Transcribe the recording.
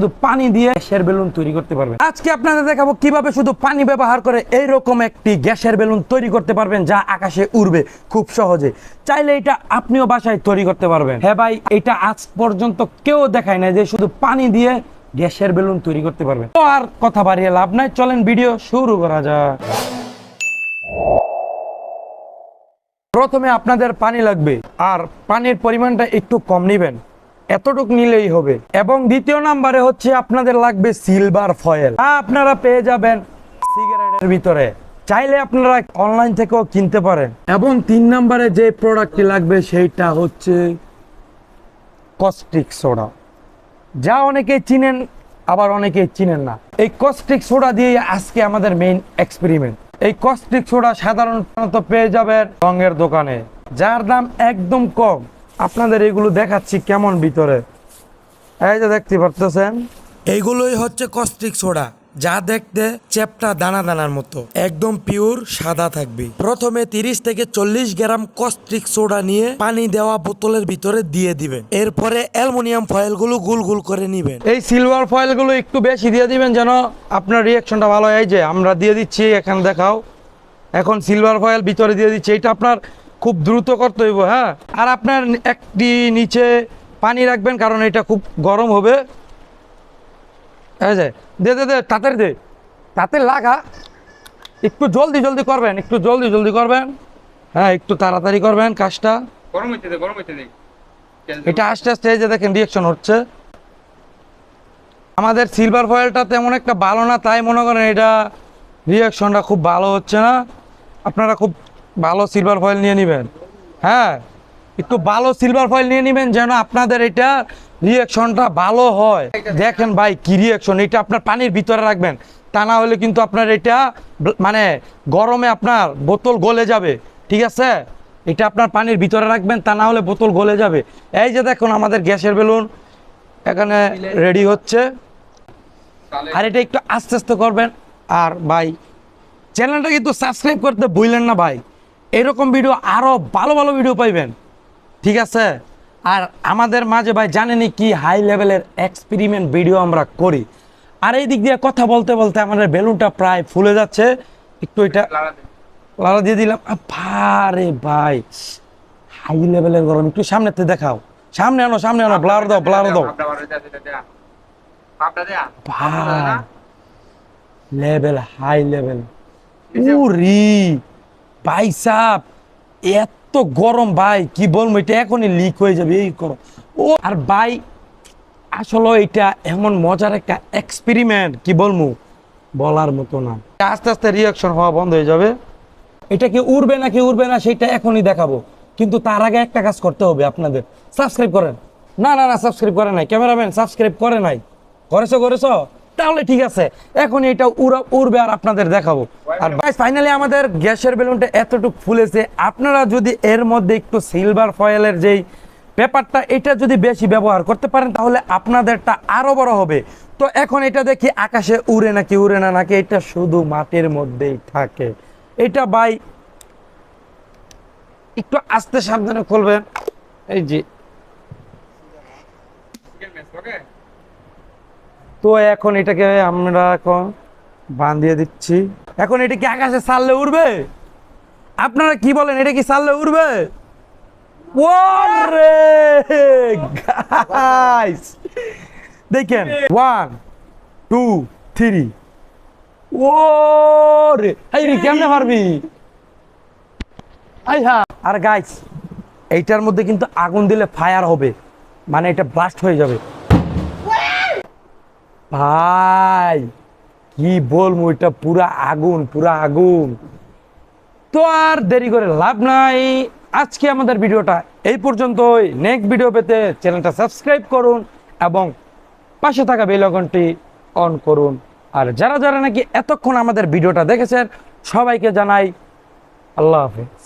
শুধু পানি দিয়ে গ্যাসের বেলুন তৈরি করতে পারবেন। আজকে আপনাদের দেখাবো কীভাবে শুধু পানি ব্যবহার করে এইরকম একটি গ্যাসের বেলুন তৈরি করতে পারবেন, যা আকাশে উড়বে খুব সহজে। চাইলে এটা আপনিও বাসায় তৈরি করতে পারবেন। হ্যাঁ ভাই, এটা আজ পর্যন্ত কেউ দেখায় না যে শুধু পানি দিয়ে গ্যাসের বেলুন তৈরি করতে পারবেন তো আর কথা বাড়িয়ে লাভ নাই, চলেন ভিডিও শুরু করা যাক। প্রথমে আপনাদের পানি লাগবে, আর পানির পরিমাণটা একটু কম নেবেন। এতটুক নিলেই হবে। এবং দ্বিতীয় নাম্বারে হচ্ছে আপনাদের লাগবে সিলভার ফয়েল আপনারা পেয়ে যাবেন সিগারেটের ভিতরে। চাইলে আপনারা অনলাইন থেকেও কিনতে পারেন। এবং তিন নাম্বারে যে প্রোডাক্টটি লাগবে সেইটা হচ্ছে কস্টিক সোডা যা অনেকে চিনেন, আবার অনেকে চিনেন না। এই কস্টিক সোডা দিয়ে আজকে আমাদের মেইন এক্সপেরিমেন্ট এই কস্টিক সোডা সাধারণত পেয়ে যাবেন রঙের দোকানে। যার দাম একদম কম। আপনাদের এগুলো দেখাচ্ছি কেমন ভিতরে? এই যে দেখতে পারতেছেন? এইগুলোই হচ্ছে কস্টিক সোডা যা দেখতে চেপটা দানা দানার মতো একদম পিওর সাদা থাকবে। প্রথমে তিরিশ থেকে চল্লিশ গ্রাম কস্টিক সোডা নিয়ে পানি দেওয়া বোতলের ভিতরে দিয়ে দিবেন। এরপরে অ্যালুমিনিয়াম ফয়েলগুলো গুল গুল করে নিবেন। এই সিলভার ফয়েলগুলো একটু বেশি দিয়ে দিবেন যেন আপনার রিয়াকশনটা ভালো হয়। যে আমরা দিয়ে দিচ্ছি এখানে দেখাও। এখন সিলভার ফয়েল ভিতরে দিয়ে দিচ্ছি। এটা আপনার খুব দ্রুত করতে হইব হ্যাঁ? আর আপনার একটি নিচে পানি রাখবেন কারণ এটা খুব গরম হবে। যে দে দে দে তাড়াতাড়ি দে। তাতে লাগা একটু জলদি জলদি করবেন একটু জলদি জলদি করবেন। হ্যাঁ একটু তাড়াতাড়ি করবেন কাজটা। গরম হইতে গরম হইতে এটা আস্তে আস্তে এই যে দেখেন রিয়েকশন হচ্ছে। আমাদের সিলভার ফয়েলটা তেমন একটা ভালো না তাই মনে করেন এটা রিয়াকশনটা খুব ভালো হচ্ছে না। আপনারা খুব ভালো সিলভার ফয়েল নিয়ে নেবেন। হ্যাঁ? একটু ভালো সিলভার ফয়েল নিয়ে নেবেন যেন আপনাদের এটা রিয়াকশনটা ভালো হয়। দেখেন ভাই কি রিয়াকশন এটা আপনার পানির ভিতরে রাখবেন। তা না হলে কিন্তু আপনার এটা মানে গরমে আপনার বোতল গলে যাবে। ঠিক আছে? এটা আপনার পানির ভিতরে রাখবেন, তা না হলে বোতল গলে যাবে। এই যে দেখুন আমাদের গ্যাসের বেলুন, এখানে রেডি হচ্ছে। আর এটা একটু আস্তে আস্তে করবেন। আর ভাই চ্যানেলটা কিন্তু সাবস্ক্রাইব করতে ভুললেন না ভাই। এরকম ভিডিও আরও ভালো ভালো ভিডিও পাইবেন। ঠিক আছে? আর আমাদের মাঝে ভাই জানেনই কি হাই লেভেলের এক্সপেরিমেন্ট ভিডিও আমরা করি? আর এই দিক দিয়ে কথা বলতে বলতে আমাদের বেলুনটা প্রায় ফুলে যাচ্ছে। একটু এটা লাড়া লালা দিয়ে দিলাম। ভারে ভাই হাই লেভেলের গরম একটু সামনেতে দেখাও। সামনে আনো সামনে আনো ব্লার দাও ব্লার দাও। ভাই লেভেল হাই লেভেল উরি! ভাই সাপ এত গরম ভাই কি বলব এটা এখনই লিক হয়ে যাবে এই করো। ও আর ভাই আসলে এটা এমন মজার একটা এক্সপেরিমেন্ট কি বলব বলার মতো না। আস্তে আস্তে রিয়াকশন হওয়া বন্ধ হয়ে যাবে। এটা কি উড়বে না কি উড়বে না সেটা এখনই দেখাবো। কিন্তু তার আগে একটা কাজ করতে হবে আপনাদের। সাবস্ক্রাইব করেন। না না না সাবস্ক্রাইব করে নাই। ক্যামেরাম্যান সাবস্ক্রাইব করে নাই। করেছ করেছ? তাহলে ঠিক আছে, এখন এটা উড়া উড়বে আর আপনাদের দেখাবো। আর ভাই ফাইনালি আমাদের গ্যাসের বেলুনটা এতটুকু ফুলেছে। আপনারা যদি এর মধ্যে একটু সিলভার ফয়েলের যেই পেপারটা এটা যদি বেশি ব্যবহার করতে পারেন, তাহলে আপনাদেরটা আরও বড় হবে। তো এখন এটা দেখি আকাশে উড়ে নাকি, উড়ে না, নাকি এটা শুধু মাটির মধ্যেই থাকে। এটা ভাই, একটু আস্তে সাবধানে খুলবেন। এই যে তো এখন এটাকে আমরা এখন বাঁধিয়ে দিচ্ছি। এখন এটা কি আকাশে সারলে উড়বে? আপনারা কি বলেন, এটা কি সারলে উড়বে? দেখেন ওয়ান টু থ্রি ও রে, কেমনে পারবি আর গাইস এইটার মধ্যে কিন্তু আগুন দিলে ফায়ার হবে। মানে এটা ব্লাস্ট হয়ে যাবে। ভাই, কি বলব, এটা পুরা আগুন পুরা আগুন। তো আর দেরি করে লাভ নাই। আজকে আমাদের ভিডিওটা এই পর্যন্তই। নেক্সট ভিডিও পেতে চ্যানেলটা সাবস্ক্রাইব করুন এবং পাশে থাকা বেল আইকনটি অন করুন। আর যারা যারা নাকি এতক্ষণ আমাদের ভিডিওটা দেখেছেন, সবাইকে জানাই আল্লাহ হাফেজ।